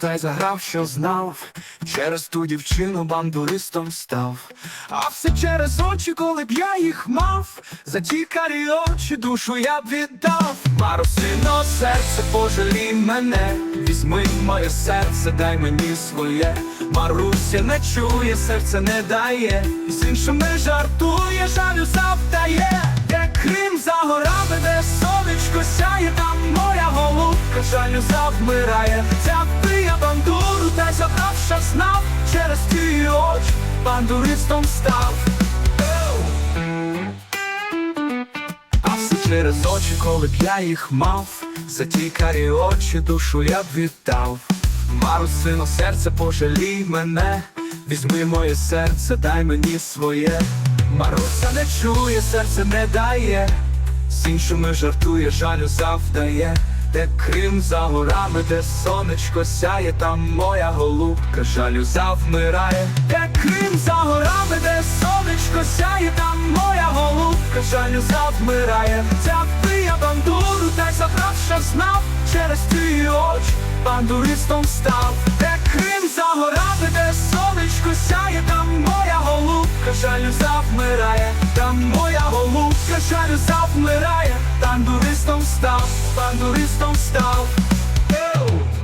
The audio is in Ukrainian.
та й заграв, що знав. Через ту дівчину бандуристом став. А все через очі, коли б я їх мав. За ті карі очі душу я б віддав. Марусино, серце, пожалій мене. Візьми моє серце, дай мені своє. Маруся не чує, серце не дає. З іншими жартує, жалю завдає. Голубка, завмирає. Я бандуру, та забрав, знав. Через ті очі бандуристом став. А все через очі, коли б я їх мав, за ті карі очі душу я б віддав. Марусино, серце, пожалій мене, візьми моє серце, дай мені своє. Маруся не чує, серце не дає, з іншими жартує, жалю завдає. Де Крим за горами, де сонечко сяє, там моя голубка, жалю завмирає. Де Крим за горами, де сонечко сяє, там моя голубка, жалю завмирає. Взяв би я бандуру, та й забрав, що знав, через ті очі бандуристом став. Де Крим за горами, де сонечко сяє, там моя голубка, жалю завмирає, там моя голубка, жалю завмирає, бандуристом став, бандуристом став. Еу!